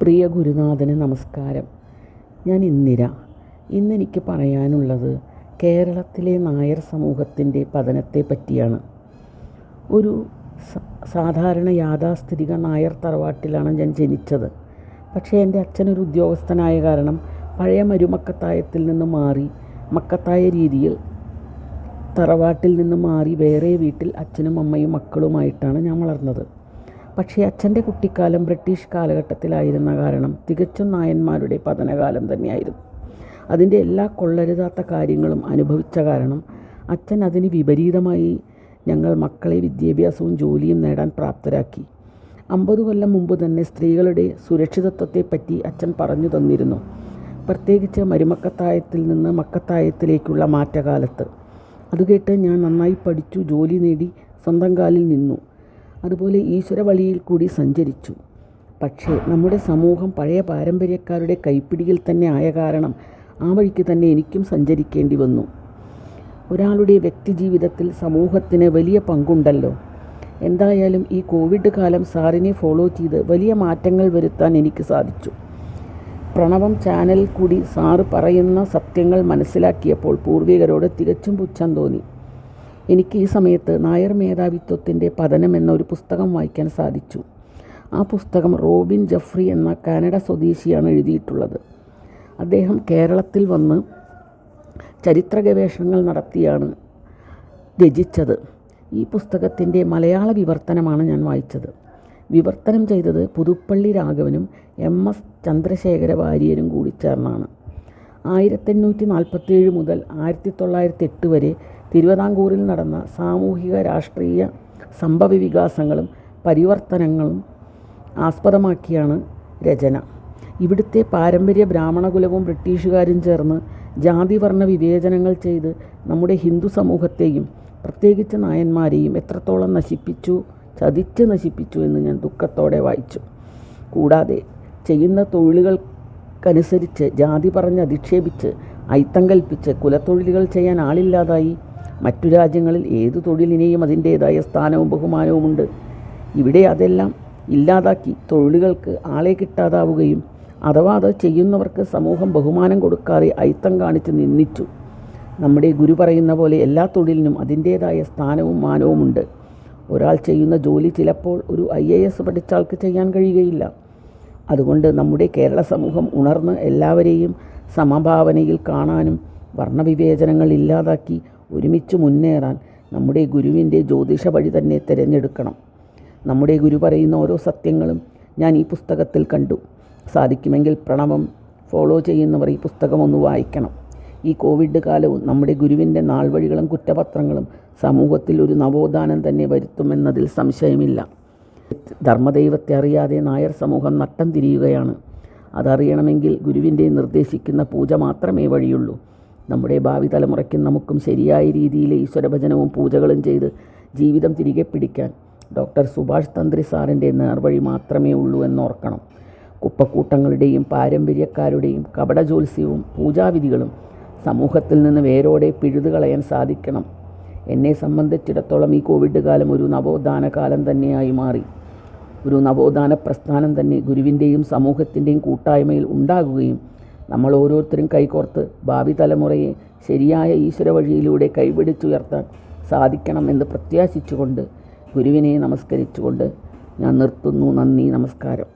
പ്രിയ ഗുരുനാഥന് നമസ്കാരം. ഞാൻ ഇന്ദിര. ഇന്നെനിക്ക് പറയാനുള്ളത് കേരളത്തിലെ നായർ സമൂഹത്തിന്റെ പതനത്തെ പറ്റിയാണ്. ഒരു സാധാരണ യാഥാസ്ഥിതിക നായർ തറവാട്ടിലാണ് ഞാൻ ജനിച്ചത്. പക്ഷേ എന്റെ അച്ഛനൊരു ഉദ്യോഗസ്ഥനായ കാരണം പഴയ മരുമക്കത്തായത്തിൽ നിന്ന് മാറി മക്കത്തായ രീതിയിൽ തറവാട്ടിൽ നിന്ന് മാറി വേറെ വീട്ടിൽ അച്ഛനും അമ്മയും മക്കളുമായിട്ടാണ് ഞാൻ വളർന്നത്. പക്ഷേ അച്ഛന്റെ കുട്ടിക്കാലം ബ്രിട്ടീഷ് കാലഘട്ടത്തിലായിരുന്ന കാരണം തികച്ചും നായന്മാരുടെ പതനകാലം തന്നെയായിരുന്നു. അതിന്റെ എല്ലാ കൊള്ളരുതാത്ത കാര്യങ്ങളും അനുഭവിച്ച കാരണം അച്ഛൻ അതിന് വിപരീതമായി ഞങ്ങൾ മക്കളെ വിദ്യാഭ്യാസവും ജോലിയും നേടാൻ പ്രാപ്തരാക്കി. അമ്പത് കൊല്ലം മുമ്പ് തന്നെ സ്ത്രീകളുടെ സുരക്ഷിതത്വത്തെപ്പറ്റി അച്ഛൻ പറഞ്ഞു തന്നിരുന്നു. പ്രത്യേകിച്ച് മരുമക്കത്തായത്തിൽ നിന്ന് മക്കത്തായത്തിലേക്കുള്ള മാറ്റകാലത്ത്. അത് കേട്ട് ഞാൻ നന്നായി പഠിച്ചു ജോലി നേടി സ്വന്തം കാലിൽ നിന്നു. അതുപോലെ ഈശ്വര വഴിയിൽ കൂടി സഞ്ചരിച്ചു. പക്ഷേ നമ്മുടെ സമൂഹം പഴയ പാരമ്പര്യക്കാരുടെ കൈപ്പിടിയിൽ തന്നെ ആയ കാരണം ആ വഴിക്ക് തന്നെ എനിക്കും സഞ്ചരിക്കേണ്ടി വന്നു. ഒരാളുടെ വ്യക്തിജീവിതത്തിൽ സമൂഹത്തിന് വലിയ പങ്കുണ്ടല്ലോ. എന്തായാലും ഈ കോവിഡ് കാലം സാറിനെ ഫോളോ ചെയ്ത് വലിയ മാറ്റങ്ങൾ വരുത്താൻ എനിക്ക് സാധിച്ചു. പ്രണവം ചാനലിൽ കൂടി സാറ് പറയുന്ന സത്യങ്ങൾ മനസ്സിലാക്കിയപ്പോൾ പൂർവികരോട് തികച്ചും പുച്ഛം തോന്നി. എനിക്ക് ഈ സമയത്ത് നായർ മേധാവിത്വത്തിന്റെ പതനം എന്ന ഒരു പുസ്തകം വായിക്കാൻ സാധിച്ചു. ആ പുസ്തകം റോബിൻ ജഫ്രി എന്ന കാനഡ സ്വദേശിയാണ് എഴുതിയിട്ടുള്ളത്. അദ്ദേഹം കേരളത്തിൽ വന്ന് ചരിത്ര ഗവേഷണങ്ങൾ നടത്തിയാണ് രചിച്ചത്. ഈ പുസ്തകത്തിന്റെ മലയാള വിവർത്തനമാണ് ഞാൻ വായിച്ചത്. വിവർത്തനം ചെയ്തത് പുതുപ്പള്ളി രാഘവനും എം എസ് ചന്ദ്രശേഖര വാര്യരും കൂടി ചേർന്നാണ്. ആയിരത്തെണ്ണൂറ്റി നാൽപ്പത്തേഴ് മുതൽ ആയിരത്തി തൊള്ളായിരത്തി എട്ട് വരെ തിരുവിതാംകൂറിൽ നടന്ന സാമൂഹിക രാഷ്ട്രീയ സംഭവ വികാസങ്ങളും പരിവർത്തനങ്ങളും ആസ്പദമാക്കിയാണ് രചന. ഇവിടുത്തെ പാരമ്പര്യ ബ്രാഹ്മണകുലവും ബ്രിട്ടീഷുകാരും ചേർന്ന് ജാതിവർണ വിവേചനങ്ങൾ ചെയ്ത് നമ്മുടെ ഹിന്ദു സമൂഹത്തെയും പ്രത്യേകിച്ച് നായന്മാരെയും എത്രത്തോളം നശിപ്പിച്ചു ചതിച്ച് നശിപ്പിച്ചു എന്ന് ഞാൻ ദുഃഖത്തോടെ വായിച്ചു. കൂടാതെ ചെയ്യുന്ന തൊഴിലുകൾക്കനുസരിച്ച് ജാതി പറഞ്ഞ് അധിക്ഷേപിച്ച് അയിത്തം കൽപ്പിച്ച് കുലത്തൊഴിലുകൾ ചെയ്യാൻ ആളില്ലാതായി. മറ്റു രാജ്യങ്ങളിൽ ഏതു തൊഴിലിനെയും അതിന്റേതായ സ്ഥാനവും ബഹുമാനവുമുണ്ട്. ഇവിടെ അതെല്ലാം ഇല്ലാതാക്കി തൊഴിലുകൾക്ക് ആളെ കിട്ടാതാവുകയും അഥവാ അത് ചെയ്യുന്നവർക്ക് സമൂഹം ബഹുമാനം കൊടുക്കാതെ അയിത്തം കാണിച്ച് നിന്ദിച്ചു. നമ്മുടെ ഗുരു പറയുന്ന പോലെ എല്ലാ തൊഴിലിനും അതിന്റേതായ സ്ഥാനവും മാനവുമുണ്ട്. ഒരാൾ ചെയ്യുന്ന ജോലി ചിലപ്പോൾ ഒരു ഐ എ എസ് പഠിച്ച ആൾക്ക് ചെയ്യാൻ കഴിയുകയില്ല. അതുകൊണ്ട് നമ്മുടെ കേരള സമൂഹം ഉണർന്ന് എല്ലാവരെയും സമഭാവനയിൽ കാണാനും വർണവിവേചനങ്ങൾ ഇല്ലാതാക്കി ഒരുമിച്ച് മുന്നേറാൻ നമ്മുടെ ഗുരുവിന്റെ ജ്യോതിഷ വഴി തന്നെ തിരഞ്ഞെടുക്കണം. നമ്മുടെ ഗുരു പറയുന്ന ഓരോ സത്യങ്ങളും ഞാൻ ഈ പുസ്തകത്തിൽ കണ്ടു. സാധിക്കുമെങ്കിൽ പ്രണവം ഫോളോ ചെയ്യുന്നവർ ഈ പുസ്തകം ഒന്ന് വായിക്കണം. ഈ കോവിഡ് കാലവും നമ്മുടെ ഗുരുവിന്റെ നാൾവഴികളും കുറ്റപത്രങ്ങളും സമൂഹത്തിൽ ഒരു നവോത്ഥാനം തന്നെ വരുത്തുമെന്നതിൽ സംശയമില്ല. ധർമ്മദൈവത്തെ അറിയാതെ നായർ സമൂഹം നട്ടം തിരിയുകയാണ്. അതറിയണമെങ്കിൽ ഗുരുവിന്റെ നിർദ്ദേശിക്കുന്ന പൂജ മാത്രമേ വഴിയുള്ളൂ. നമ്മുടെ ഭാവി തലമുറയ്ക്കും നമുക്കും ശരിയായ രീതിയിൽ ഈശ്വരഭജനവും പൂജകളും ചെയ്ത് ജീവിതം തിരികെ പിടിക്കാൻ ഡോക്ടർ സുഭാഷ് തന്ത്രി സാറിന്റെ നേർവഴി മാത്രമേ ഉള്ളൂ എന്നോർക്കണം. കുപ്പക്കൂട്ടങ്ങളുടെയും പാരമ്പര്യക്കാരുടെയും കപടജോത്സ്യവും പൂജാവിധികളും സമൂഹത്തിൽ നിന്ന് വേരോടെ പിഴുതുകളയാൻ സാധിക്കണം. എന്നെ സംബന്ധിച്ചിടത്തോളം ഈ കോവിഡ് കാലം ഒരു നവോത്ഥാന കാലം തന്നെയായി മാറി. ഒരു നവോത്ഥാന പ്രസ്ഥാനം തന്നെ ഗുരുവിന്റെയും സമൂഹത്തിന്റെയും കൂട്ടായ്മയിൽ ഉണ്ടാകുകയും നമ്മൾ ഓരോരുത്തരും കൈകോർത്ത് ഭാവി തലമുറയെ ശരിയായ ഈശ്വര വഴിയിലൂടെ കൈപിടിച്ചുയർത്താൻ സാധിക്കണമെന്ന് പ്രത്യാശിച്ചുകൊണ്ട് ഗുരുവിനെ നമസ്കരിച്ചുകൊണ്ട് ഞാൻ നിർത്തുന്നു. നന്ദി നമസ്കാരം.